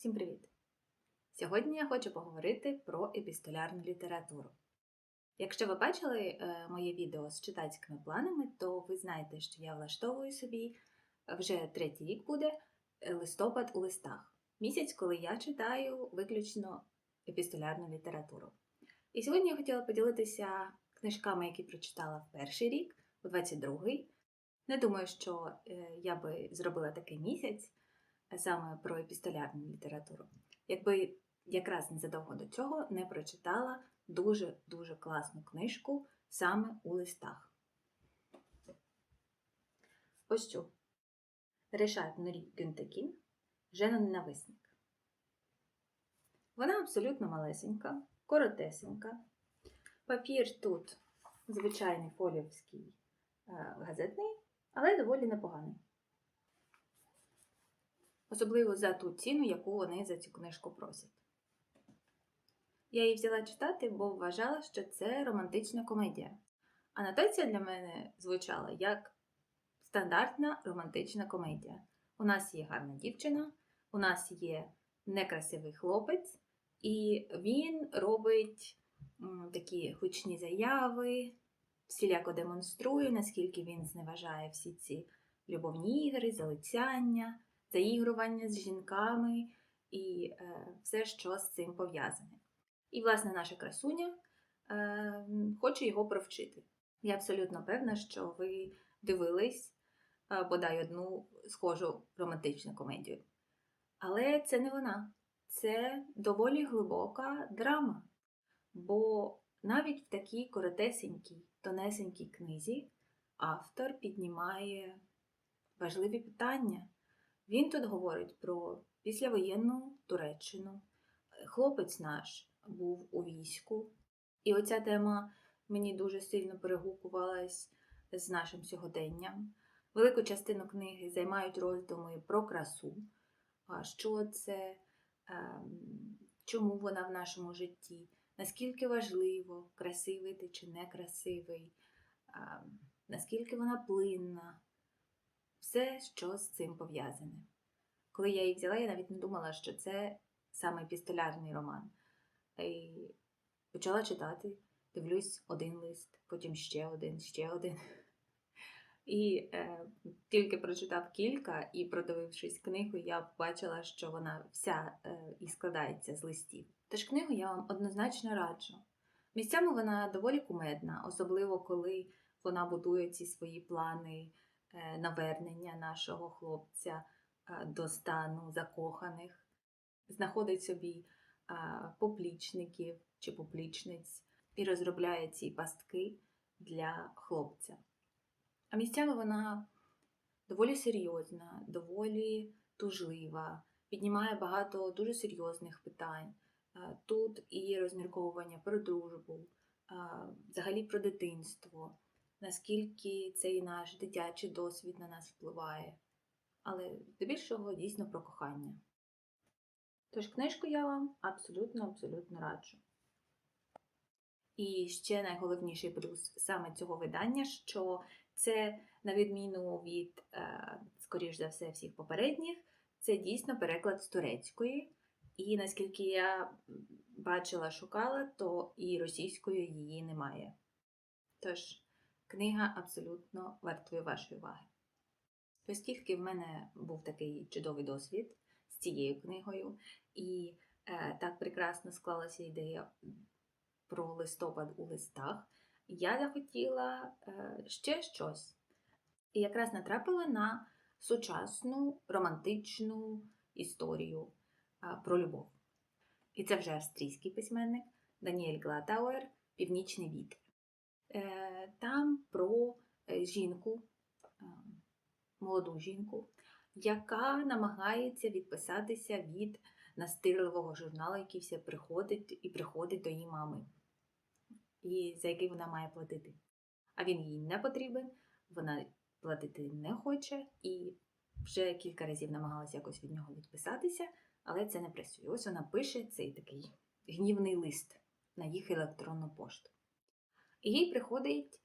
Всім привіт! Сьогодні я хочу поговорити про епістолярну літературу. Якщо ви бачили е, моє відео з читацькими планами, то ви знаєте, що я влаштовую собі вже третій рік буде е, листопад у листах. Місяць, коли я читаю виключно епістолярну літературу. І сьогодні я хотіла поділитися книжками, які прочитала в перший рік, у 22-й. Не думаю, що е, я би зробила такий місяць саме про епістолярну літературу, якби якраз незадовго до цього не прочитала дуже-дуже класну книжку саме у листах. Ось цю. Ришат Нурі Гюнтекін Жена-ненависник. Вона абсолютно малесенька, коротесенька. Папір тут звичайний фоліовський е, газетний, але доволі непоганий. Особливо за ту ціну, яку вони за цю книжку просять. Я її взяла читати, бо вважала, що це романтична комедія. Анотація для мене звучала як стандартна романтична комедія. У нас є гарна дівчина, у нас є некрасивий хлопець, і він робить такі гучні заяви, всіляко демонструє, наскільки він зневажає всі ці любовні ігри, залицяння заігрування з жінками і е, все, що з цим пов'язане. І, власне, наша красуня е, хоче його провчити. Я абсолютно певна, що ви дивились е, бодай одну схожу романтичну комедію. Але це не вона, це доволі глибока драма. Бо навіть в такій коротесенькій, тонесенькій книзі автор піднімає важливі питання. Він тут говорить про післявоєнну Туреччину. Хлопець наш був у війську, і оця тема мені дуже сильно перегукувалась з нашим сьогоденням. Велику частину книги займають роздуми про красу, що це, ем, чому вона в нашому житті, наскільки важливо, красивий ти чи некрасивий, ем, наскільки вона плинна все, що з цим пов'язане. Коли я її взяла, я навіть не думала, що це саме епістолярний роман. І почала читати, дивлюсь один лист, потім ще один, ще один. І е, тільки прочитав кілька і, продивившись книгу, я побачила, що вона вся е, і складається з листів. Тож книгу я вам однозначно раджу. Місцями вона доволі кумедна, особливо коли вона будує ці свої плани навернення нашого хлопця е, до стану закоханих, знаходить собі е, поплічників чи поплічниць і розробляє ці пастки для хлопця. А місцями вона доволі серйозна, доволі тужлива, піднімає багато дуже серйозних питань. Е, Тут і розмірковування про дружбу, е, взагалі про дитинство, наскільки цей наш дитячий досвід на нас впливає. Але здебільшого дійсно про кохання. Тож книжку я вам абсолютно-абсолютно раджу. І ще найголовніший плюс саме цього видання, що це, на відміну від, е, скоріш за все, всіх попередніх, це дійсно переклад з турецької. І наскільки я бачила, шукала, то і російською її немає. Тож, книга абсолютно вартує вашої уваги. Оскільки в мене був такий чудовий досвід з цією книгою, і е, так прекрасно склалася ідея про листопад у листах, я захотіла е, ще щось. І якраз натрапила на сучасну романтичну історію е, про любов. І це вже австрійський письменник Даніель Глатауер Північний вітер. Е, Там про е, жінку, е, молоду жінку, яка намагається відписатися від настирливого журналу, який все приходить і приходить до її мами, і за який вона має платити. А він їй не потрібен, вона платити не хоче, і вже кілька разів намагалася якось від нього відписатися, але це не працює. Ось вона пише цей такий гнівний лист на їх електронну пошту. І їй приходить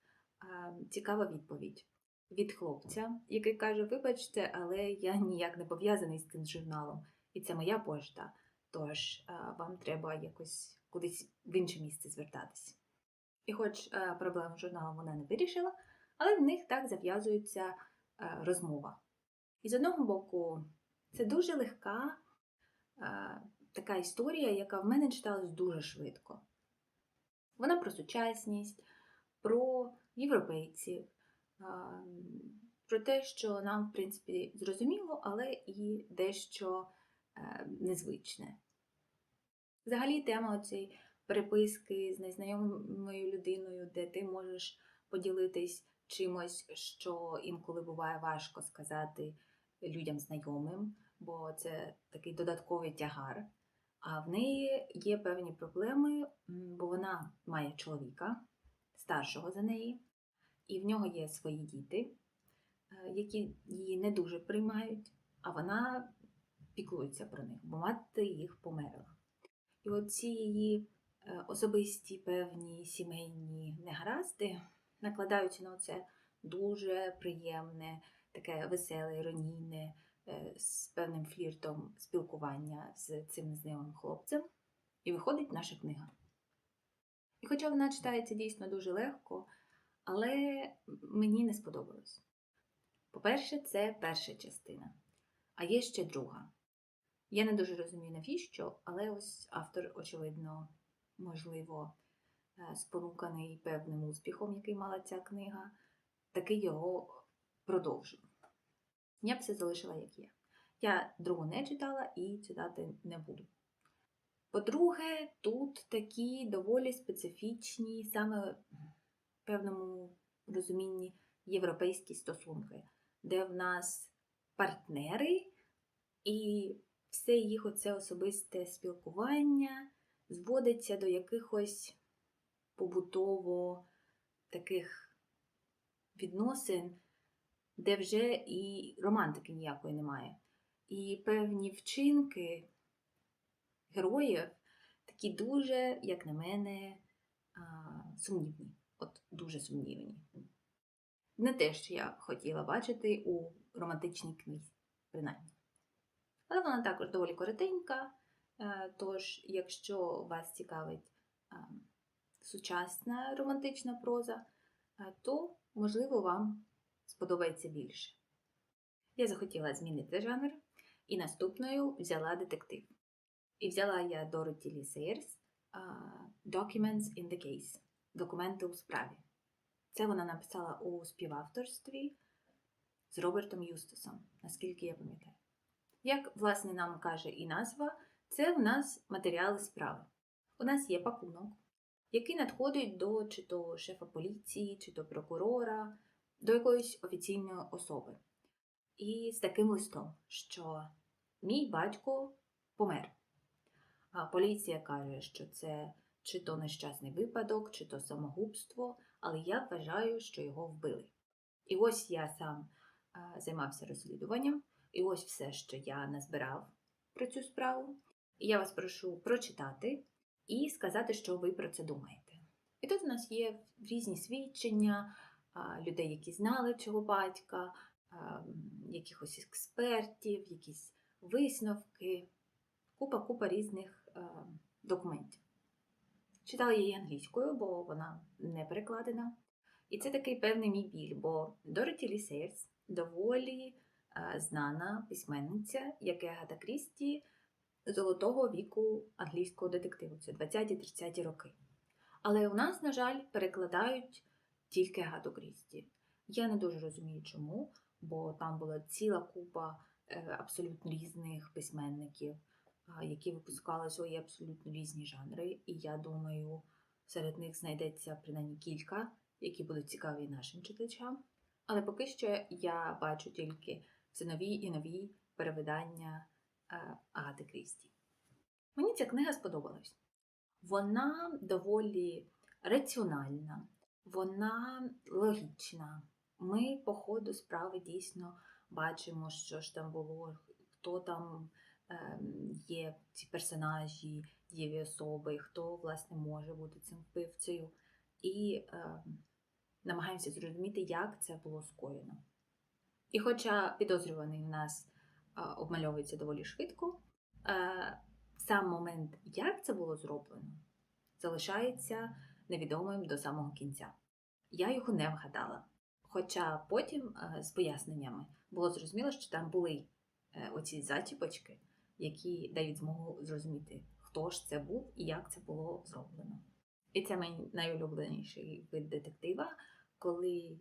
цікава відповідь від хлопця, який каже: Вибачте, але я ніяк не пов'язаний з цим журналом. І це моя пошта. Тож вам треба якось кудись в інше місце звертатись. І хоч проблему з журналом вона не вирішила, але в них так зав'язується розмова. І з одного боку, це дуже легка така історія, яка в мене читалась дуже швидко. Вона про сучасність, про європейців, про те, що нам, в принципі, зрозуміло, але і дещо е, незвичне. Взагалі, тема цієї переписки з незнайомою людиною, де ти можеш поділитись чимось, що інколи буває важко сказати людям знайомим, бо це такий додатковий тягар. А в неї є певні проблеми, бо вона має чоловіка, старшого за неї, і в нього є свої діти, е, які її не дуже приймають, а вона піклується про них, бо мати їх померла. І оці її е, особисті певні сімейні негаразди накладаються на це дуже приємне, таке веселе, іронійне, з певним фліртом спілкування з цим незнайомим хлопцем. І виходить наша книга. І хоча вона читається дійсно дуже легко, але мені не сподобалось. По-перше, це перша частина, а є ще друга. Я не дуже розумію, навіщо, але ось автор, очевидно, можливо, е, спонуканий певним успіхом, який мала ця книга, таки його продовжив. Я б все залишила, як є. Я другу не читала і читати не буду. По-друге, тут такі доволі специфічні, саме в певному розумінні європейські стосунки, де в нас партнери і все їх оце особисте спілкування зводиться до якихось побутово таких відносин, де вже і романтики ніякої немає. І певні вчинки героїв такі дуже, як на мене, сумнівні. От дуже сумнівні. Не те, що я хотіла бачити у романтичній книзі, принаймні. Але вона також доволі коротенька. е, Тож, якщо вас цікавить сучасна романтична проза, е, то, можливо, вам сподобається більше. Я захотіла змінити жанр і наступною взяла детектив. І взяла я Дороті Лі Сейерс Documents in the Case Документи у справі. Це вона написала у співавторстві з Робертом Юстасом, наскільки я пам'ятаю. Як, власне, нам каже і назва, це в нас матеріали справи. У нас є пакунок, який надходить до чи то шефа поліції, чи то прокурора, до якоїсь офіційної особи. І з таким листом, що мій батько помер. А поліція каже, що це чи то нещасний випадок, чи то самогубство, але я вважаю, що його вбили. І ось я сам займався розслідуванням. І ось все, що я назбирав про цю справу. І я вас прошу прочитати і сказати, що ви про це думаєте. І тут у нас є різні свідчення людей, які знали цього батька, якихось експертів, якісь висновки, купа-купа різних документів. Читала її англійською, бо вона не перекладена. І це такий певний мій біль, бо Дороті Лі Сейерс доволі знана письменниця, як і Агата Крісті золотого віку англійського детективу. Це 20-30 роки. Але у нас, на жаль, перекладають тільки Агату Крісті. Я не дуже розумію, чому, бо там була ціла купа е, абсолютно різних письменників, які випускали свої абсолютно різні жанри. І я думаю, серед них знайдеться принаймні кілька, які будуть цікаві нашим читачам. Але поки що я бачу тільки все нові і нові перевидання е, Агати Крісті. Мені ця книга сподобалась. Вона доволі раціональна, вона логічна. Ми по ходу справи дійсно бачимо, що ж там було, хто там е, є ці персонажі, дієві особи, хто, власне, може бути цим вбивцею. І е, намагаємося зрозуміти, як це було скоєно. І хоча підозрюваний у нас а, обмальовується доволі швидко, е, сам момент, як це було зроблено, залишається невідомим до самого кінця. Я його не вгадала. Хоча потім е, з поясненнями було зрозуміло, що там були е, оці зачіпочки, які дають змогу зрозуміти, хто ж це був і як це було зроблено. І це мій найулюбленіший вид детектива, коли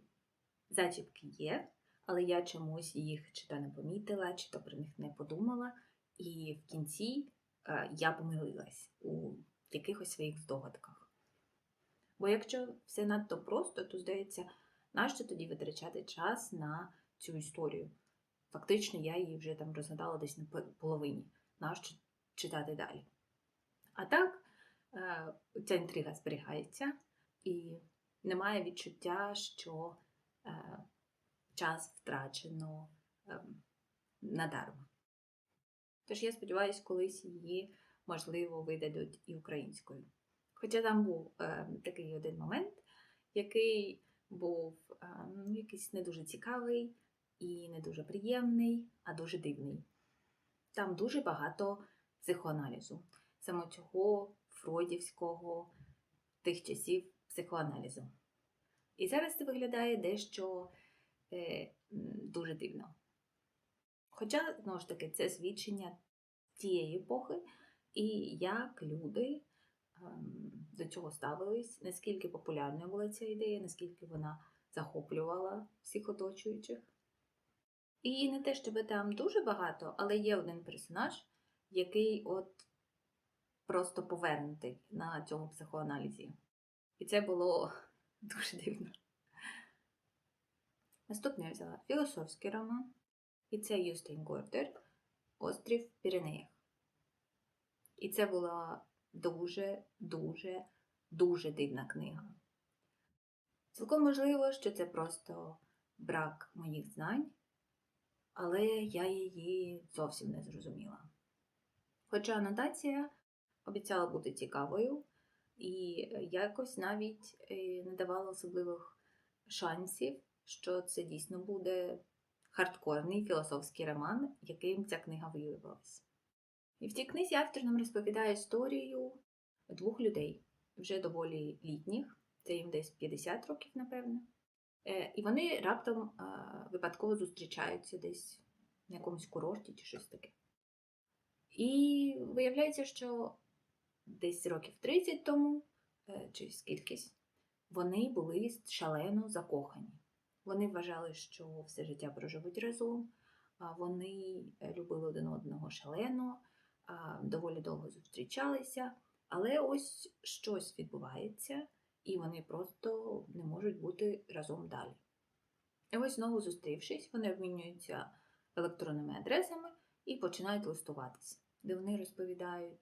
зачіпки є, але я чомусь їх чи то не помітила, чи то про них не подумала, і в кінці е, я помилилась у якихось своїх здогадках. Бо якщо все надто просто, то здається, нащо тоді витрачати час на цю історію? Фактично, я її вже там розгадала десь на половині. Нащо читати далі? А так, е, ця інтрига зберігається, і немає відчуття, що е, час втрачено е, надарма. Тож я сподіваюся, колись її, можливо, видадуть і українською. Хоча там був е, такий один момент, який був е, якийсь не дуже цікавий і не дуже приємний, а дуже дивний. Там дуже багато психоаналізу, саме цього фройдівського тих часів психоаналізу. І зараз це виглядає дещо е, дуже дивно. Хоча, знову ж таки, це свідчення тієї епохи, і як люди до цього ставились, наскільки популярною була ця ідея, наскільки вона захоплювала всіх оточуючих. І не те, щоб там дуже багато, але є один персонаж, який от просто повернутий на цьому психоаналізі. І це було дуже дивно. Наступне я взяла філософський роман, і це Юстейн Гордер Острів Піренеях. І це була дуже, дуже, дуже дивна книга. Цілком можливо, що це просто брак моїх знань, але я її зовсім не зрозуміла. Хоча анотація обіцяла бути цікавою, і якось навіть е, не давала особливих шансів, що це дійсно буде хардкорний філософський роман, яким ця книга виявилась. І в цій книзі автор нам розповідає історію двох людей, вже доволі літніх, це їм десь 50 років, напевно. Е, І вони раптом е, випадково зустрічаються десь на якомусь курорті чи щось таке. І виявляється, що десь років 30 тому, е, чи скількись, вони були шалено закохані. Вони вважали, що все життя проживуть разом, вони любили один одного шалено, доволі довго зустрічалися, але ось щось відбувається, і вони просто не можуть бути разом далі. І ось знову зустрівшись, вони обмінюються електронними адресами і починають листуватися, де вони розповідають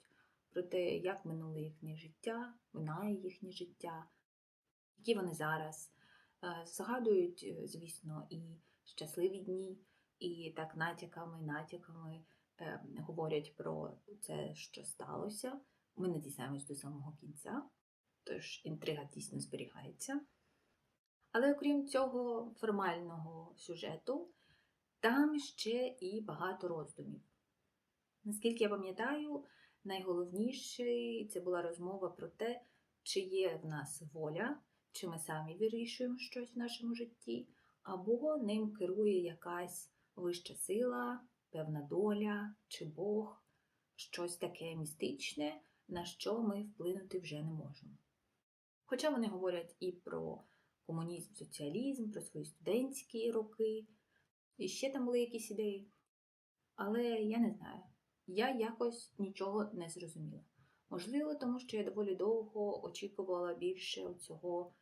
про те, як минуло їхнє життя, минає їхнє життя, які вони зараз. Е, Згадують, е, звісно, і щасливі дні, і так натяками, натяками говорять про це, що сталося. Ми не дізнаємось до самого кінця, тож інтрига дійсно зберігається. Але окрім цього формального сюжету, там ще і багато роздумів. Наскільки я пам'ятаю, найголовніший це була розмова про те, чи є в нас воля, чи ми самі вирішуємо щось в нашому житті, або ним керує якась вища сила, певна доля чи Бог, щось таке містичне, на що ми вплинути вже не можемо. Хоча вони говорять і про комунізм, соціалізм, про свої студентські роки, і ще там були якісь ідеї. Але я не знаю, я якось нічого не зрозуміла. Можливо, тому що я доволі довго очікувала більше цього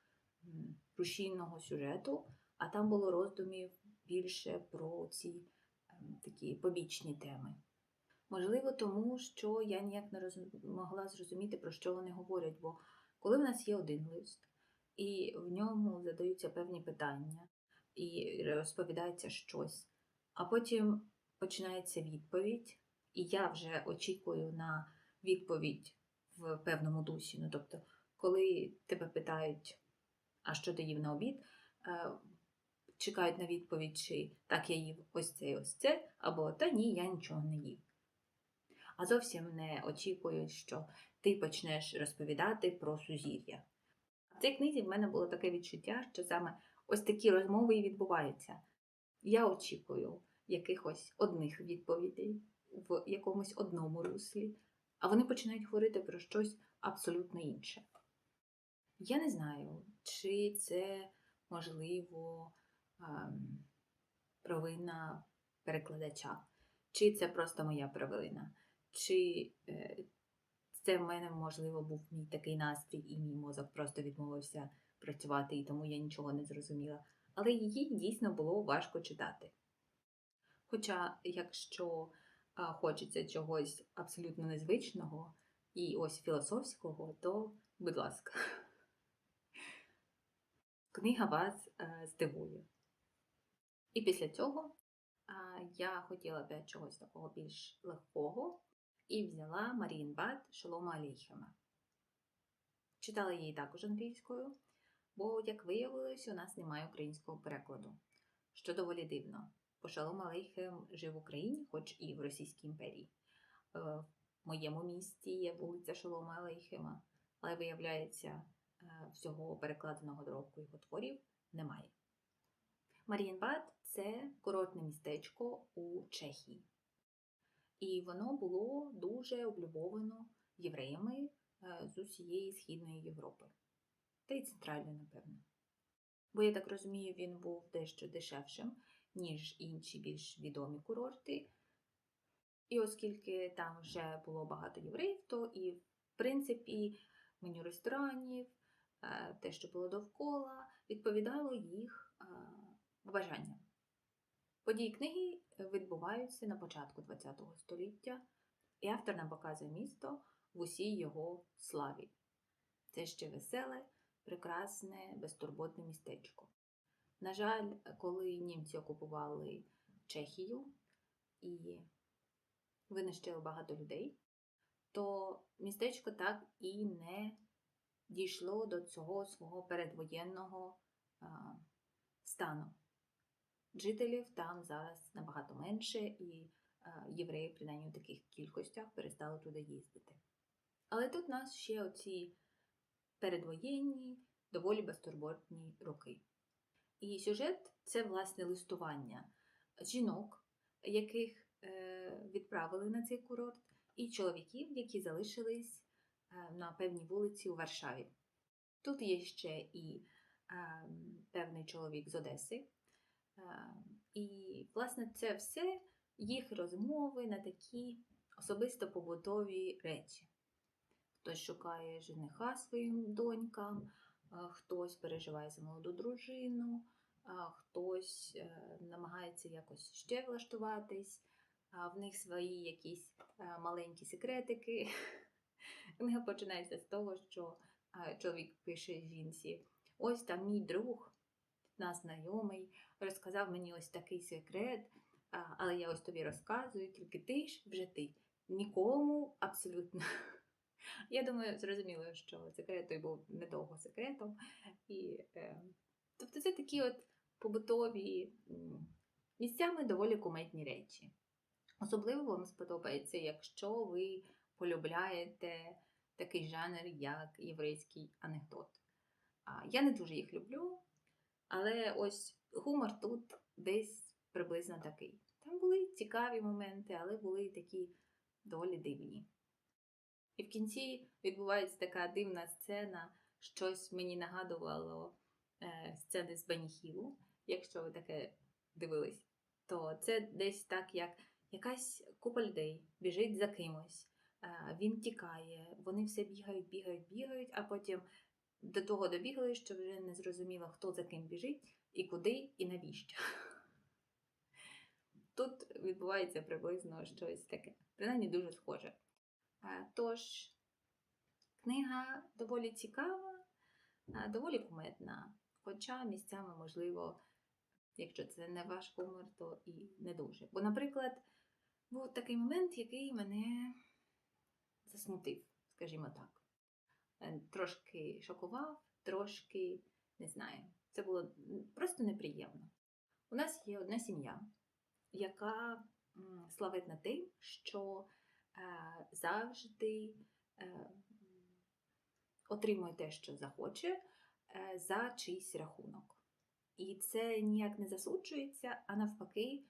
рушійного сюжету, а там було роздумів більше про ці такі побічні теми. Можливо, тому що я ніяк не роз... могла зрозуміти, про що вони говорять, бо коли в нас є один лист, і в ньому задаються певні питання, і розповідається щось, а потім починається відповідь, і я вже очікую на відповідь в певному дусі. Ну, тобто, коли тебе питають, а що ти їв на обід, е, чекають на відповідь, чи так я їв ось це і ось це, або та ні, я нічого не їв. а зовсім не очікують, що ти почнеш розповідати про сузір'я. В цій книзі в мене було таке відчуття, що саме ось такі розмови і відбуваються. Я очікую якихось одних відповідей в якомусь одному руслі, а вони починають говорити про щось абсолютно інше. Я не знаю, чи це можливо провина перекладача, чи це просто моя провина, чи е, це в мене, можливо, був мій такий настрій, і мій мозок просто відмовився працювати, і тому я нічого не зрозуміла. Але її дійсно було важко читати. Хоча, якщо хочеться чогось абсолютно незвичного і ось філософського, то, будь ласка, книга вас е, здивує. І після цього я хотіла б чогось такого більш легкого і взяла Марін Бат Шолома Алейхема. Читала її також англійською, бо, як виявилось, у нас немає українського перекладу, що доволі дивно. Бо Шалом Алейхем жив в Україні, хоч і в Російській імперії. Е, В моєму місті є вулиця Шалома Алейхема, але виявляється, е, всього перекладеного доробку його творів немає. Марієнбад це курортне містечко у Чехії. І воно було дуже облюбовано євреями е, з усієї Східної Європи. Та й центральної, напевно. Бо я так розумію, він був дещо дешевшим, ніж інші більш відомі курорти. І оскільки там вже було багато євреїв, то і, в принципі, меню ресторанів, е, те, що було довкола, відповідало їх е, бажанням. Події книги відбуваються на початку ХХ століття, і автор нам показує місто в усій його славі. Це ще веселе, прекрасне, безтурботне містечко. На жаль, коли німці окупували Чехію і винищили багато людей, то містечко так і не дійшло до цього свого передвоєнного стану. Жителів там зараз набагато менше, і а, євреї, принаймні у таких кількостях, перестали туди їздити. Але тут нас ще оці передвоєнні, доволі безтурботні роки. І сюжет це власне листування жінок, яких е, відправили на цей курорт, і чоловіків, які залишились е, на певній вулиці у Варшаві. Тут є ще і е, певний чоловік з Одеси. Е, і, власне, це все їх розмови на такі особисто побутові речі. Хтось шукає жениха своїм донькам, хтось переживає за молоду дружину, хтось е, намагається якось ще влаштуватись, в них свої якісь е, маленькі секретики. Книга починається з того, що е, чоловік пише жінці: ось там мій друг, нас знайомий, розказав мені ось такий секрет, але я ось тобі розказую, тільки ти ж вже ти. Нікому абсолютно. Я думаю, зрозуміло, що секрет той був недовго секретом. І, е, Тобто це такі от побутові місцями доволі кумедні речі. Особливо вам сподобається, якщо ви полюбляєте такий жанр, як єврейський анекдот. Я не дуже їх люблю, але ось гумор тут десь приблизно такий. Там були цікаві моменти, але були і такі доволі дивні. І в кінці відбувається така дивна сцена, щось мені нагадувало е, сцени з Беніхілу. Якщо ви таке дивились, то це десь так, як якась купа людей біжить за кимось, е, він тікає, вони все бігають, бігають, бігають, а потім до того добігли, що вже не зрозуміло, хто за ким біжить, і куди, і навіщо. Тут відбувається приблизно щось таке, принаймні дуже схоже. Тож, книга доволі цікава, доволі кумедна, хоча місцями, можливо, якщо це не ваш гумор, то і не дуже. Бо, наприклад, був такий момент, який мене засмутив, скажімо так. Е, трошки шокував, трошки не знаю. Це було просто неприємно. У нас є одна сім'я, яка славить на тим, що е, завжди е, отримує те, що захоче, за чийсь рахунок. І це ніяк не засуджується, а навпаки,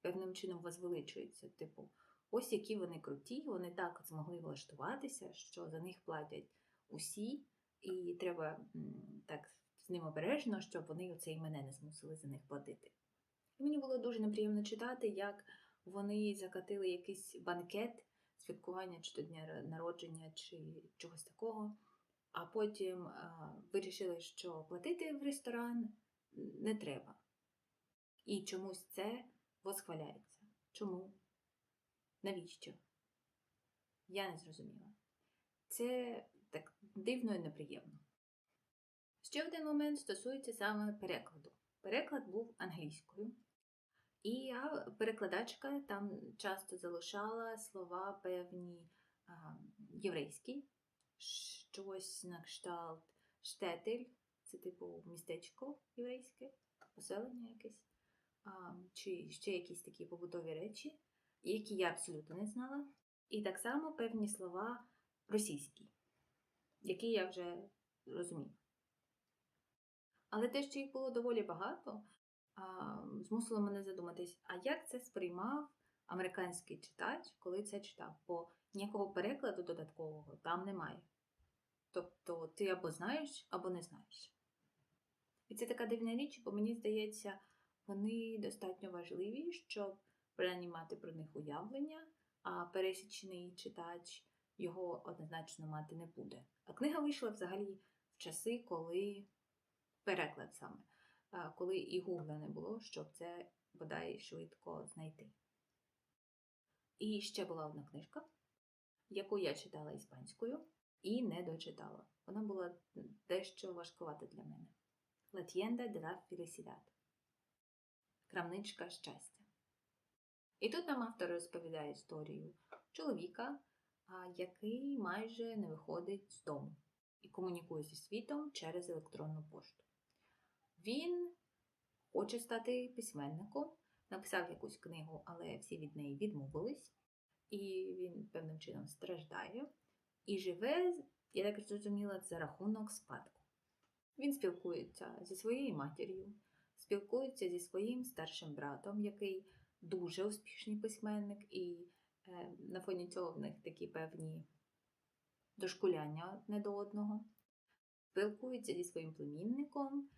певним чином возвеличується. Типу, ось які вони круті, вони так змогли влаштуватися, що за них платять усі, і треба так з ним обережно, щоб вони оце і мене не змусили за них платити. І мені було дуже неприємно читати, як вони закатили якийсь банкет, святкування чи то дня народження, чи чогось такого, а потім а, вирішили, що платити в ресторан не треба. І чомусь це восхваляється. Чому? Навіщо? Я не зрозуміла. Це так дивно і неприємно. Ще один момент стосується саме перекладу. Переклад був англійською, і перекладачка, там часто залишала слова певні а, єврейські, щось на кшталт штетель, це типу містечко єврейське, поселення якесь, а, чи ще якісь такі побутові речі, які я абсолютно не знала. І так само певні слова російські, які я вже розумію. Але те, що їх було доволі багато, змусило мене задуматись, а як це сприймав американський читач, коли це читав? Бо ніякого перекладу додаткового там немає. Тобто ти або знаєш, або не знаєш. І це така дивна річ, бо мені здається, вони достатньо важливі, щоб принаймні мати про них уявлення, а пересічний читач його однозначно мати не буде. А книга вийшла взагалі в часи, коли переклад саме, коли і гугла не було, щоб це бодай швидко знайти. І ще була одна книжка, яку я читала іспанською і не дочитала. Вона була дещо важкувата для мене. La tienda de. Крамничка щастя. І тут нам автор розповідає історію чоловіка, який майже не виходить з дому і комунікує зі світом через електронну пошту. Він хоче стати письменником, написав якусь книгу, але всі від неї відмовились, і він певним чином страждає і живе, я так зрозуміла, за рахунок спадку. Він спілкується зі своєю матір'ю, спілкується зі своїм старшим братом, який дуже успішний письменник, і е, на фоні цього в них такі певні дошкуляння одне до одного. Спілкується зі своїм племінником,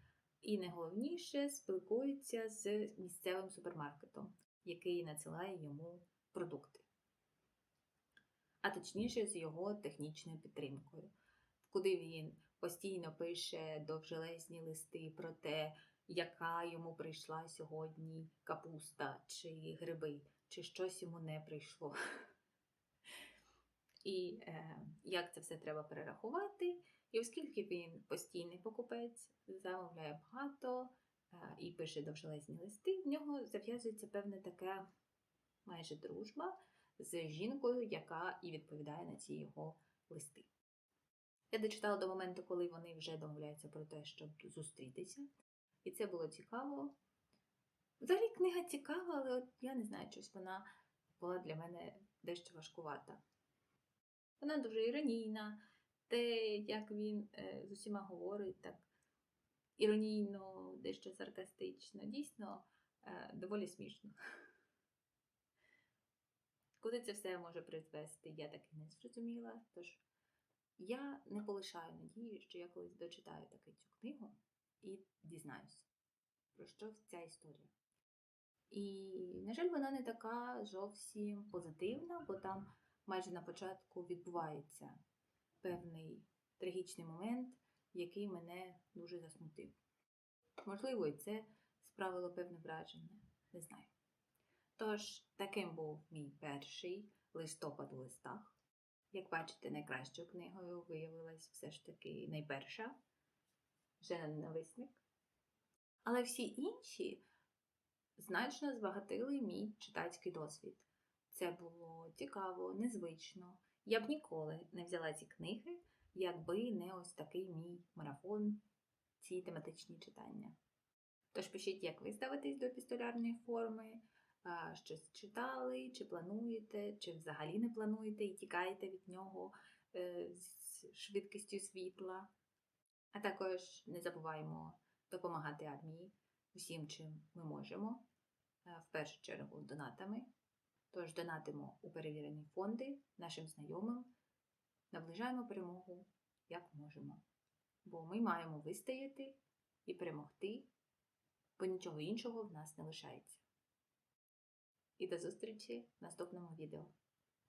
і найголовніше спілкується з місцевим супермаркетом, який надсилає йому продукти, а точніше з його технічною підтримкою, куди він постійно пише довжелезні листи про те, яка йому прийшла сьогодні капуста чи гриби, чи щось йому не прийшло. І е, як це все треба перерахувати. І оскільки він постійний покупець, замовляє багато е, і пише довжелезні листи, в нього зав'язується певна така майже дружба з жінкою, яка і відповідає на ці його листи. Я дочитала до моменту, коли вони вже домовляються про те, щоб зустрітися. І це було цікаво. Взагалі книга цікава, але от я не знаю, щось вона була для мене дещо важкувата. Вона дуже іронійна, те, як він е, з усіма говорить, так іронійно, дещо саркастично, дійсно е, доволі смішно. Куди це все може призвести, я так і не зрозуміла. Тож я не полишаю надії, що я колись дочитаю таки цю книгу і дізнаюся, про що ця історія. І, на жаль, вона не така зовсім позитивна, бо там майже на початку відбувається певний трагічний момент, який мене дуже засмутив. Можливо, і це справило певне враження, не знаю. Тож, таким був мій перший листопад у листах. Як бачите, найкращою книгою виявилась все ж таки найперша вже ненависник. Але всі інші значно збагатили мій читацький досвід. Це було цікаво, незвично. Я б ніколи не взяла ці книги, якби не ось такий мій марафон, ці тематичні читання. Тож пишіть, як ви ставитесь до епістолярної форми, щось читали, чи плануєте, чи взагалі не плануєте і тікаєте від нього е, з швидкістю світла. А також не забуваємо допомагати армії усім, чим ми можемо, е, в першу чергу донатами. Тож донатимо у перевірені фонди нашим знайомим, наближаємо перемогу як можемо. Бо ми маємо вистояти і перемогти, бо нічого іншого в нас не лишається. І до зустрічі в наступному відео.